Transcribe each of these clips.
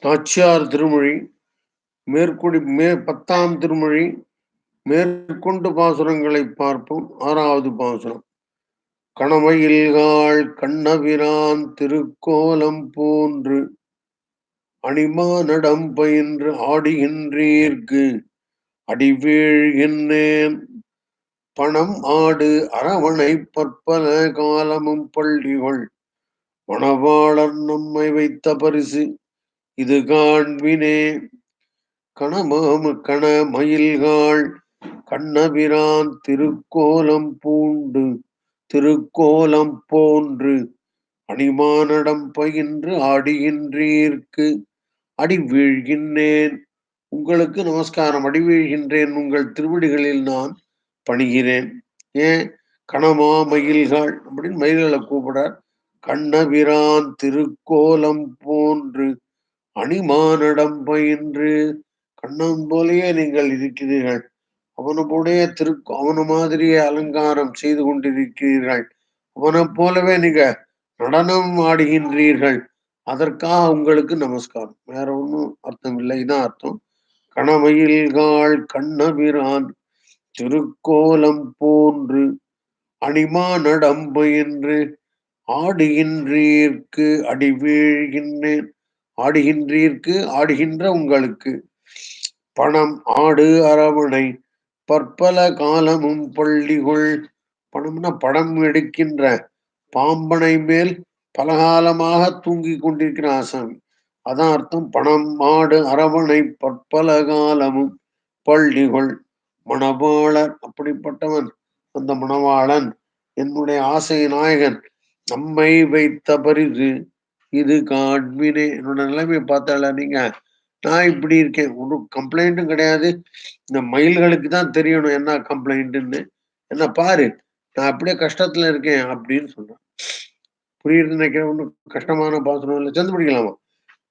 நாச்சியார் திருமொழி மேற்குடி மே பத்தாம் திருமொழி மேற்கொண்டு பாசுரங்களை பார்ப்போம். ஆறாவது பாசுரம். கணமையில்காள் கண்ணபிரான் திருக்கோலம் போன்று அணிமா நடம் பயின்று ஆடுகின்றீர்க்கு அடிவீழ்கின்றேன் பணம் ஆடு அரவணை பற்பல காலமும் பள்ளிகள் மணவாளர் நம்மை வைத்த பரிசு இது காண்பினே கணமாமு கண மயில்காள் கண்ணபிரான் திருக்கோலம் பூண்டு திருக்கோலம் போன்று அணிமானடம் பயின்று ஆடுகின்றீர்க்கு அடி வீழ்கின்றேன். உங்களுக்கு நமஸ்காரம் அடி வீழ்கின்றேன் உங்கள் திருவடிகளில் நான் பணிகிறேன். ஏன் கணமா மயில்கள் அப்படின்னு மயில்களை கூப்பிடார் கண்ணபிரான் திருக்கோலம் போன்று அணிமானடம் பயின்று கண்ணன் போலேயே நீங்கள் இருக்கிறீர்கள். அவனுடைய திரு அவன மாதிரியே அலங்காரம் செய்து கொண்டிருக்கிறீர்கள். அவனை போலவே நீங்க நடனம் ஆடுகின்றீர்கள். அதற்காக உங்களுக்கு நமஸ்காரம். வேற ஒன்றும் அர்த்தம் இல்லைதான் அர்த்தம். அர்த்தம் கணமயில்காள் கண்ணபிரான் திருக்கோலம் போன்று அணிமா நடம்பு என்று ஆடுகின்றீர்க்கு அடி வீழ்கின்றேன். ஆடுகின்றீர்க்கு ஆடுகின்ற உங்களுக்கு. பணம் ஆடு அரவணை பற்பல காலமும் பள்ளிகள். பணம்னா படம் எடுக்கின்ற. பாம்பனை மேல் பலகாலமாக தூங்கி கொண்டிருக்கிற ஆசாமி அதான் அர்த்தம். பணம் மாடு அரவணை பற்பல காலமும் பள்ளிகள். மணவாளர் அப்படிப்பட்டவன். அந்த மணவாளன் என்னுடைய ஆசை நாயகன் நம்மை வைத்த பரிசு இது காண்பினே. என்னோட நிலைமையை பார்த்தால நீங்க நான் இப்படி இருக்கேன். ஒரு கம்ப்ளைண்ட்டும் கிடையாது. இந்த மயில்களுக்கு தான் தெரியணும் என்ன கம்ப்ளைண்ட்டுன்னு என்ன பாரு நான் அப்படியே கஷ்டத்துல இருக்கேன் அப்படின்னு சொன்னேன். புரியுது நினைக்கிறேன். ஒன்றும் கஷ்டமான பாசனம் இல்லை. சேர்ந்து பிடிக்கலாமா?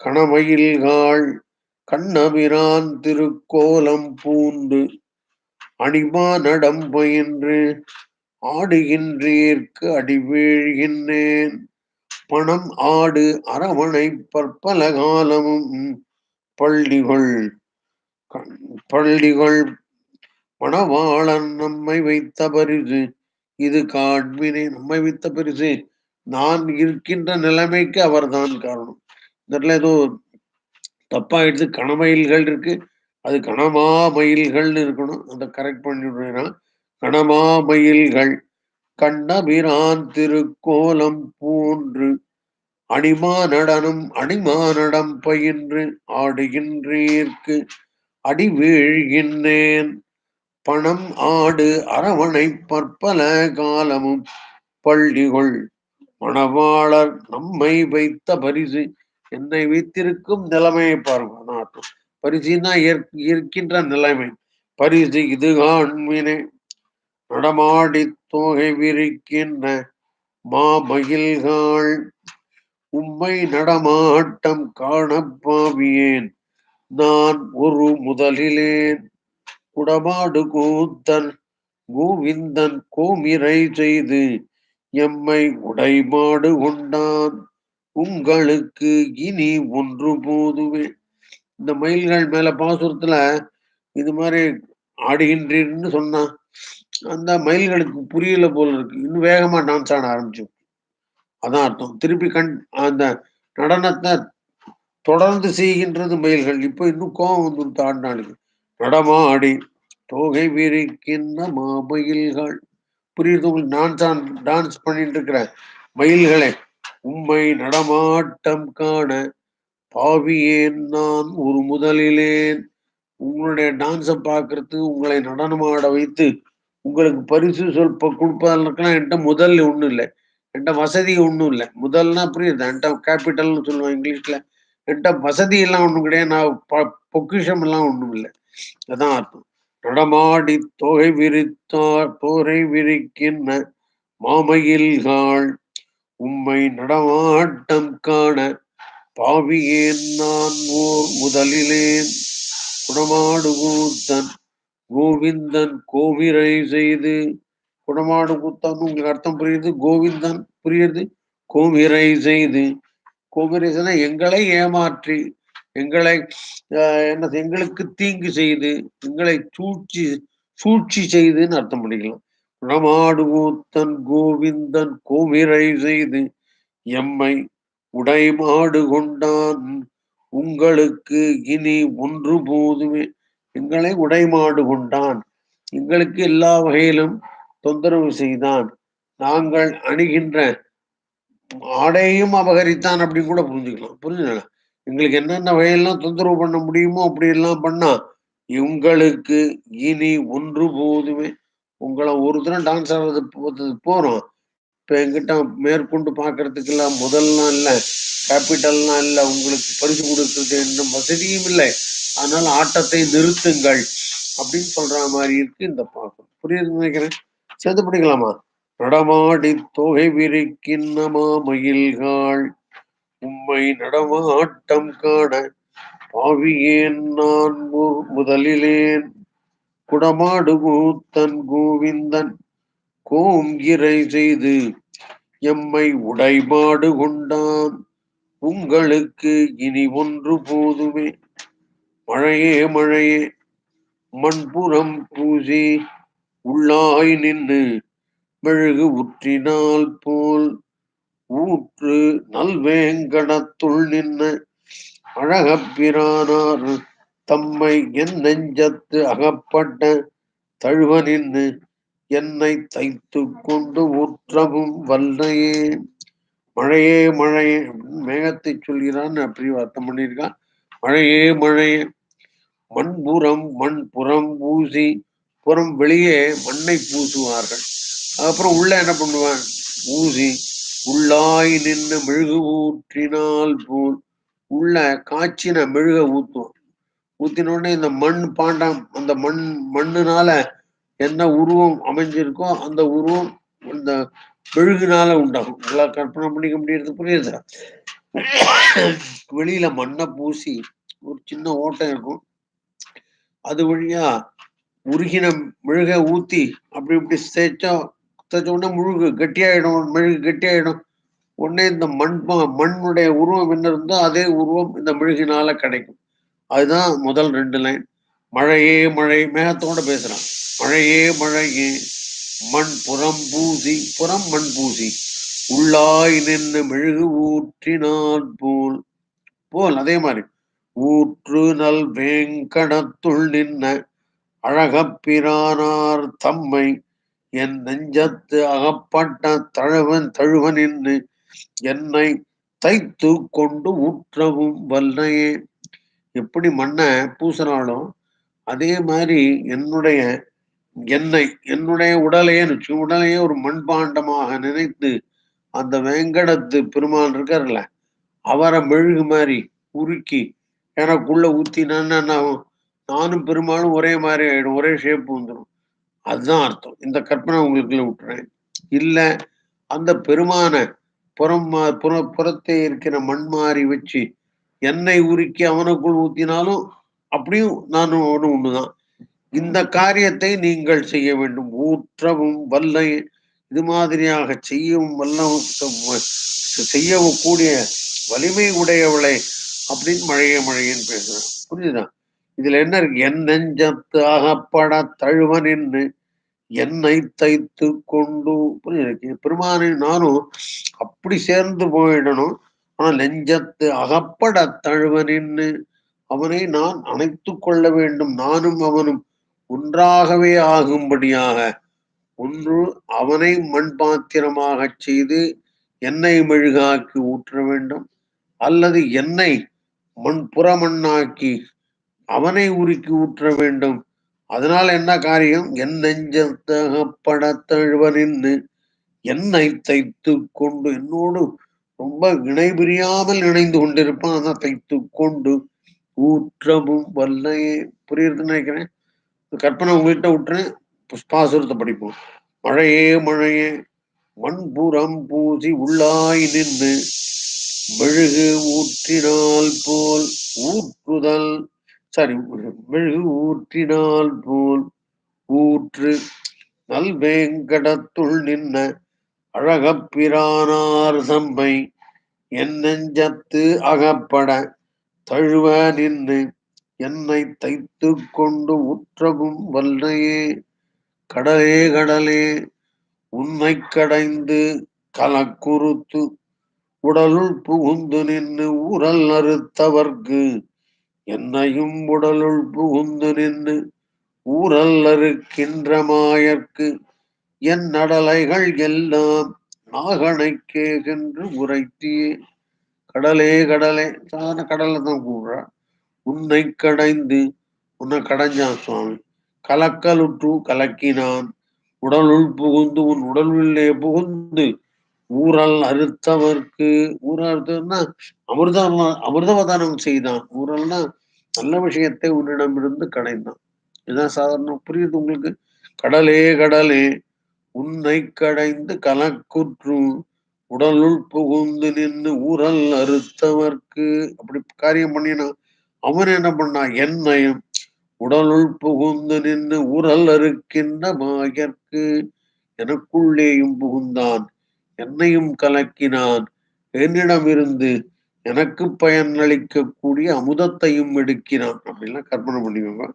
கணமயில்காள் கண்ணபிரான் திருக்கோலம் பூண்டு அடிமா நடம் பயின்று ஆடுகின்றீர்க்கு அடிவீழ்கின்றேன். பணம் ஆடு அரவணை பற்பல காலமும் பள்ளிகள் பள்ளிகள் மணவாளன் நம்மை வைத்த பரிசு. இது காண்பினை நம்மை வைத்த பரிசு. நான் இருக்கின்ற நிலைமைக்கு அவர்தான் காரணம். இதில் ஏதோ தப்பாயிடுச்சு கணமயில்கள் இருக்கு. அது கணமா மயில்கள்னு இருக்கணும். அதை கரெக்ட் பண்ணிடுறேன் கணமா மயில்கள். கண்டபிரான் திருக்கோலம் பூன்று அடிமா நடனம் அடிமா நடம் பயின்று ஆடுகின்றீர்க்கு அடி வீழ்கின்றேன் பணம் ஆடு அரவணை பற்பல காலமும் பள்ளிகள் மணவாளர் நம்மை வைத்த பரிசு என்னை வைத்திருக்கும் நிலைமையை பாருங்க. அர்த்தம் பரிசுனா இருக்கின்ற நிலைமை. பரிசு இது காண்மினே நடமாடித் தோகை விரிக்கின்ற மாமயில்கள் உம்மை நடமாட்டம் காணப்பாவியேன் நான் ஒரு முதலிலேன் குடமாடு கூத்தன் கோவிந்தன் கோமிரை செய்து எம்மை உடைமாடு கொண்டான். உங்களுக்கு இனி ஒன்று போதுவே இந்த மயில்கள் மேல பாசுரத்துல இது மாதிரி ஆடுகின்றீர்னு சொன்னான் அந்த மயில்களுக்கு புரியல போல இருக்கு. இன்னும் வேகமா டான்ஸ் ஆட ஆரம்பிச்சு அதான் அர்த்தம். திருப்பி கண் அந்த நடனத்தை தொடர்ந்து செய்கின்றது மயில்கள். இப்போ இன்னும் கோபம் வந்து ஆடினாளுக்கு நடமாடி தோகை விரிக்கின்ற மாமயில்கள் புரியுது உங்களுக்கு? டான்ஸ் டான்ஸ் பண்ணிட்டு இருக்கிற மயில்களை உண்மை நடமாட்டம் காண பாவியேன் நான் ஒரு முதலிலேன். உங்களுடைய டான்ஸை பார்க்கறது உங்களை நடனமாட வைத்து உங்களுக்கு பரிசு சொல்ப கொடுப்பதற்கெல்லாம் என்கிட்ட முதல் ஒன்றும் இல்லை. என்கிட்ட வசதி ஒன்றும் இல்லை. முதல்னா புரியுது. என்கிட்ட கேபிட்டல்னு சொல்லுவேன் இங்கிலீஷில். என்கிட்ட வசதி எல்லாம் ஒன்றும் கிடையாது. நான் பொக்கிஷம் எல்லாம் ஒன்றும் இல்லை. அதான் அர்த்தம். நடமாடி தொகை விரித்தார் தோரை விரிக்கின்ற மாமையில்காள் உம்மை நடமாட்டம் காண பாவியேன் நான் ஓர் முதலிலேன். குடமாடு கூத்தன் கோவிந்தன் கோவிரை செய்து குடமாடு கூத்தான் உங்களுக்கு அர்த்தம் புரியுது. கோவிந்தன் புரியுது. கோவிரை செய்து கோவிரைசனா எங்களை ஏமாற்றி எங்களை என்ன எங்களுக்கு தீங்கு செய்து எங்களை சூழ்ச்சி சூழ்ச்சி செய்துன்னு அர்த்தம் பண்ணிக்கலாம். குணமாடு கூத்தன் கோவிந்தன் கோவிரை செய்து எம்மை உடைமாடு கொண்டான். உங்களுக்கு இனி ஒன்று போதுமே. எங்களை உடைமாடு கொண்டான். எங்களுக்கு எல்லா வகையிலும் தொந்தரவு செய்தான். நாங்கள் அணுகின்ற ஆடையும் அபகரித்தான் அப்படின்னு கூட புரிஞ்சுக்கலாம். புரிஞ்சுக்கலாம் எங்களுக்கு என்னென்ன வகையெல்லாம் தொந்தரவு பண்ண முடியுமோ அப்படி எல்லாம் பண்ணா உங்களுக்கு இனி ஒன்று போதுமே. உங்களை ஒரு தினம் டான்ஸ் ஆடுறது போகிறோம் இப்போ எங்கிட்ட மேற்கொண்டு பார்க்கறதுக்கெல்லாம் முதல்லாம் இல்லை. கேபிட்டல்லாம் இல்லை. உங்களுக்கு பரிசு கொடுக்கறது இன்னும் வசதியும் இல்லை. அதனால ஆட்டத்தை நிறுத்துங்கள் அப்படின்னு சொல்ற மாதிரி இருக்கு இந்த பாசம். புரியுது நினைக்கிறேன். சேர்த்து பிடிக்கலாமா? நடமாடி தொகை விரிக்கின்னமா மயில்காள் உம்மை நடமாட்டம் காண பாவியேன் நான் முதலிலேன். குடமாடு கூத்தன் கோவிந்தன். கோங்கிரை செய்து எம்மை உடைபாடு கொண்டான். உங்களுக்கு இனி ஒன்று போதுமே. மழையே மழையே மண்புறம் பூசி உள்ளாய் நின்று மெழுகு உற்றினால் போல் ஊற்று நல்வேங்கடத்துள் நின்ன அழகப்பிரானார் தம்மை என் நெஞ்சத்து அகப்பட்ட தழுவ நின்று என்னை தைத்து கொண்டு ஊற்றவும் வல்லையே. மழையே மழையே மேகத்தை சொல்கிறான்னு அப்படி அர்த்தம் பண்ணியிருக்கான். மழையே மழையே மண்புறம் மண் புறம் பூசி புறம் வெளியே மண்ணை பூசுவார்கள். அப்புறம் உள்ள என்ன பண்ணுவான் ஊசி. உள்ளாய் நின்று மெழுகு ஊற்றினால் போல் உள்ள காய்ச்சின மெழுக ஊத்துவான் ஊத்தின உடனே இந்த மண் பாண்டம் அந்த மண் மண்ணுனால என்ன உருவம் அமைஞ்சிருக்கோ அந்த உருவம் இந்த மெழுகுனால உண்டாகும். நல்லா கற்பனை பண்ணிக்க முடியறது புரியுது? வெளியில மண்ணை பூசி ஒரு சின்ன ஓட்டம் இருக்கும். அது வழியா உருகின மெழுக ஊத்தி அப்படி இப்படி தேய்ச்சா தேய்ச்ச உடனே முழுகு கட்டியாயிடும் மெழுகு கட்டியாயிடும். உடனே இந்த மண் மண்ணுடைய உருவம் என்ன இருந்தோ அதே உருவம் இந்த மெழுகினால கிடைக்கும். அதுதான் முதல் ரெண்டு லைன் மழையே மழை மேகத்தோட பேசுறான். மழையே மழையே மண் புறம் பூசி புறம் மண் பூசி. உள்ளாய் நின்று மெழுகு ஊற்றினால் போல் போல் அதே மாதிரி. ஊற்று நல் வேங்கடத்துள் நின்ன அழகப்பிரானார் தம்மை என் நெஞ்சத்து அகப்பட்ட தழுவன் தழுவன் நின்று என்னை தைத்து கொண்டு ஊற்றவும் வல்லையே. எப்படி மண்ணை பூசினாலும் அதே மாதிரி என்னுடைய என்னை என்னுடைய உடலையே உடலையே ஒரு மண்பாண்டமாக நினைத்து அந்த வெங்கடத்து பெருமான் இருக்கார்ல அவரை மெழுகு மாதிரி உருக்கி எனக்குள்ள ஊத்தினான்னு நானும் பெருமாளும் ஒரே மாதிரி ஆயிடும். ஒரே ஷேப் வந்துடும் அதுதான் அர்த்தம். இந்த கற்பனை உங்களுக்குள்ள விட்டுறேன். இல்லை அந்த பெருமான புறம் புற புறத்தை இருக்கிற மண் மாறி வச்சு எண்ணெய் உருக்கி அவனுக்குள் ஊத்தினாலும் அப்படியும் நானும் ஒன்று ஒண்ணுதான். இந்த காரியத்தை நீங்கள் செய்ய வேண்டும். ஊற்றவும் வல்ல இது மாதிரியாக செய்யவும் வல்ல செய்யக்கூடிய வலிமை உடையவளை அப்படின்னு மழைய மழையன்னு பேசுறேன். புரிஞ்சுதா? இதுல என்ன இருக்கு? என் நெஞ்சத்து அகப்பட தழுவன் நின்று என்னை தைத்து கொண்டு புரியுது பெருமானை நானும் அப்படி சேர்ந்து போயிடணும். ஆனா நெஞ்சத்து அகப்பட தழுவனின்னு அவனை நான் அணைத்து கொள்ள வேண்டும். நானும் அவனும் ஒன்றாகவே ஆகும்படியாக ஒன்று அவனை மண் பாத்திரமாக செய்து எண்ணெய் மெழுகாக்கி ஊற்ற வேண்டும். அல்லது எண்ணெய் மண் புறமண்ணாக்கி அவனை உருக்கி ஊற்ற வேண்டும். அதனால் என்ன காரியம்? என் நெஞ்சத்தகப்பட தழுவனின்னு என்னை தைத்து கொண்டு என்னோடு ரொம்ப இணை பிரியாமல் இணைந்து கொண்டிருப்பான். அதான் தைத்து கொண்டு ஊற்றமும் வல்லையே. புரியுதுன்னு நினைக்கிறேன். கற்பனை உங்ககிட்ட விட்டுறேன் புஷ்பாசுரத்தை படிப்போம். மழையே மழையே. மண்புறம் பூசி உள்ளாய் நின்று மெழுகு ஊற்றினால் போல் ஊற்றுதல். சாரி மெழுகு ஊற்றினால் போல் ஊற்று. நல்வேங்கடத்துள் நின்ன அழகப்பிரானார் தம்மை என் நெஞ்சத்து அகப்பட தழுவ நின்று என்னை தைத்து கொண்டு உற்றகும் வல்லையே. கடலே கடலே உன்னை கடைந்து கலக்குறுத்து உடலுள் புகுந்து நின்று ஊரல் அறுத்தவர்க்கு. என்னையும் உடலுள் புகுந்து நின்று ஊரல் அறுக்கின்ற மாயர்க்கு. என் நடலைகள் எல்லாம் நாகனைக்கே சென்று உரைத்தியே. கடலே கடலே சாதாரண கடல்ல தான் கூடுறா உன்னை கடைந்து உன்னை கடைஞ்சான் சுவாமி. கலக்கலுற்று கலக்கினான். உடலுள் புகுந்து உன் உடலுள்ளே புகுந்து ஊரல் அறுத்தவர்க்கு ஊரல் அறுத்தவர்னா அமிர்தம் அமிர்தவதானம் செய்தான். ஊரல்னா நல்ல விஷயத்தை உன்னிடமிருந்து கடைந்தான் இதுதான் சாதாரண புரியுது உங்களுக்கு? கடலே கடலே உன்னை கடைந்து கலக்குற்று உடலுள் புகுந்து நின்று ஊரல் அறுத்தவர்க்கு. அப்படி காரியம் பண்ணினான் அவன் என்ன பண்ணான் என்னையும் உடலுள் புகுந்து நின்று ஊரல் அறுக்கின்ற மாயர்க்கு எனக்குள்ளேயும் புகுந்தான். என்னையும் கலக்கினான். என்னிடமிருந்து எனக்கு பயன் அளிக்கக்கூடிய அமுதத்தையும் எடுக்கிறான். அப்படின்லாம் கற்பனை பண்ணிக்கோங்க.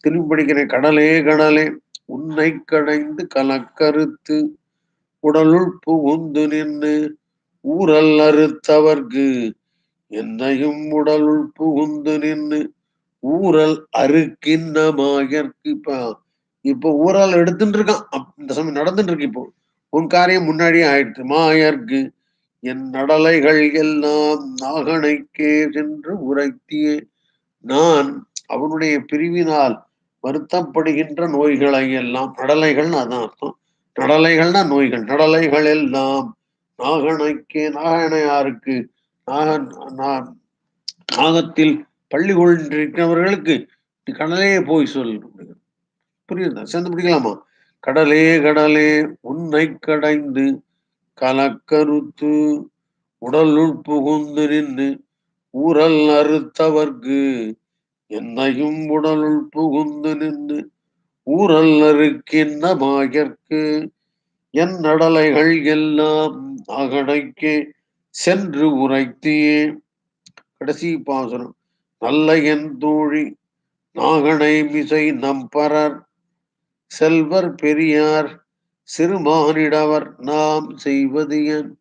திரும்பி படிக்கிறேன். கடலே கடலே உன்னை கடைந்து கலக்கறுத்து உடலுள் புகுந்து நின்று ஊரல் அறுத்தவர்க்கு என்னையும் உடலுள் புகுந்து நின்று ஊரல் அறுக்கின்ற மாயர்க்கு. இப்ப இப்ப ஊரல் எடுத்துட்டு இருக்கான். இந்த சமயம் நடந்துட்டு இருக்கு இப்போ. உன் காரியம் முன்னாடியே ஆயிடுச்சு மாயர்க்கு என் நடலைகள் எல்லாம் நாகனைக்கே சென்று உரைத்தியே. நான் அவனுடைய பிரிவினால் வருத்தப்படுகின்ற நோய்களை எல்லாம் நடலைகள்னு அதான் அர்த்தம். நடலைகள்னா நோய்கள். நடலைகள் எல்லாம் நாகனைக்கே நாகனையாருக்கு நாகன் நான் நாகத்தில் பள்ளி கொண்டிருக்கிறவர்களுக்கு கடலையே போய் சொல் புரியுதா? சேர்ந்து பிடிக்கலாமா கடலே கடலே உன்னை கடைந்து கலக்கருத்து உடலுள் புகுந்து நின்று ஊரல் அறுத்தவர்க்கு என்னையும் உடலுள் புகுந்து நின்று ஊரல் அறுக்கின்ற மாயர்க்கு என் நடலைகள் எல்லாம் அகடைக்கே சென்று உரைத்தியே. கடைசி பாசனம் நல்ல என் தோழி நாகனை மிசை நம்பரர் செல்வர் பெரியார் சிறுமானிடவர் நாம் செய்வது என்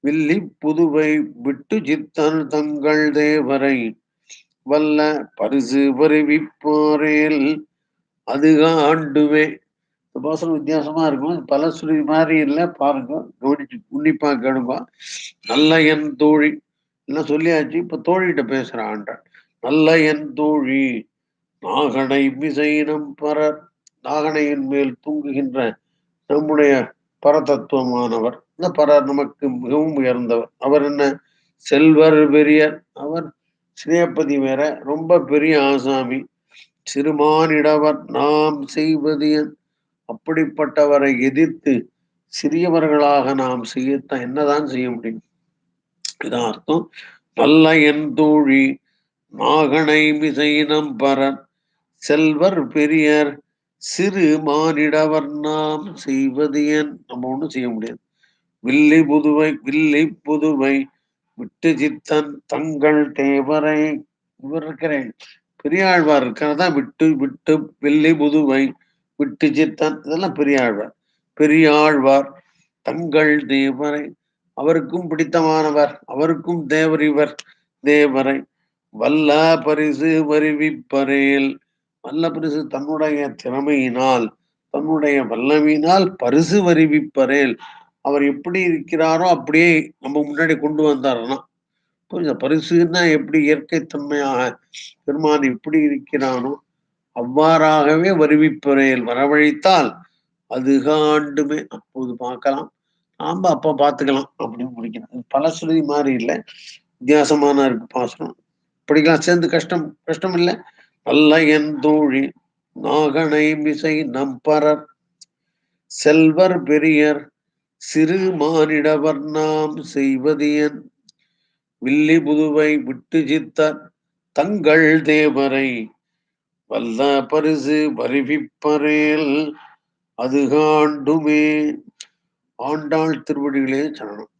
வில்லி புதுவை விட்டு சித்தன் தங்கள் தேவரை வல்ல பரிசு வருவிப்பாரேல் அது ஆண்டுவே இந்த பாசனம் வித்தியாசமா இருக்கும். பலசுரி மாதிரி இல்லை. பாருங்க கவனிச்சு உன்னிப்பா கேளுங்க. நல்ல என் தோழி. எல்லாம் சொல்லியாச்சு? இப்ப தோழிகிட்ட பேசுறான் நல்ல என் தோழி நாகனை மிசைனம் பரர். நாகனையின் மேல் தூங்குகின்ற நம்முடைய பரதத்துவமானவர். இந்த பரர் நமக்கு மிகவும் உயர்ந்தவர். அவர் என்ன? செல்வர் பெரியர் அவர் ஸ்ரீயப்பதி வேற. ரொம்ப பெரிய ஆசாமி. சிறுமானிடவர் நாம் செய்வதியன் அப்படிப்பட்டவரை எதிர்த்து சிறியவர்களாக நாம் செய்யத்தான் என்னதான் செய்ய முடியும்? இதான் அர்த்தம். நல்ல என் தோழி நாகனை மிசைனம் பரர். செல்வர் பெரியர் சிறு மானிடவர் நாம் செய்வது என் நம்ம ஒன்றும் செய்ய முடியாது. வில்லி புதுவை வில்லி புதுவை விட்டு சித்தன் தங்கள் தேவரை. இவர் இருக்கிறேன். பெரியாழ்வார் இருக்கிறதா விட்டு விட்டு வில்லி புதுவை விட்டு சித்தன். இதெல்லாம் பெரியாழ்வார். பெரியாழ்வார் தங்கள் தேவரை. அவருக்கும் பிடித்தமானவர். அவருக்கும் தேவர் இவர். தேவரை வல்ல பரிசு வருவிப்பரேல். வல்ல பரிசு தன்னுடைய திறமையினால் தன்னுடைய வல்லமையினால் பரிசு வருவிப்பரேல் அவர் எப்படி இருக்கிறாரோ அப்படியே நம்ம முன்னாடி கொண்டு வந்தாருன்னா புரியுதா? பரிசுன்னா எப்படி இயற்கை தன்மையாக பெருமான் எப்படி இருக்கிறானோ அவ்வாறாகவே வருவிப்பரேல் வரவழைத்தால் அதுகாண்டுமே அப்போது பார்க்கலாம். நாம அப்ப பார்த்துக்கலாம் அப்படின்னு முடிக்கணும் பல சுருதி மாதிரி இல்லை. வித்தியாசமான இருக்கு. பாசனம் படிக்கலாம் சேர்ந்து கஷ்டம் கஷ்டம் இல்லை. அல்லையந்தூழி நாகனை மிசை நம்பரர் செல்வர் பெரியர் சிறு மானிடவர் நாம் செய்வதியன். வில்லி புதுவை விட்டு சித்தர் தங்கள் தேவரை வல்ல பரிசு வருவிப்பரேல் அது காண்டுமே. ஆண்டாள் திருவடிகளே சரணம்.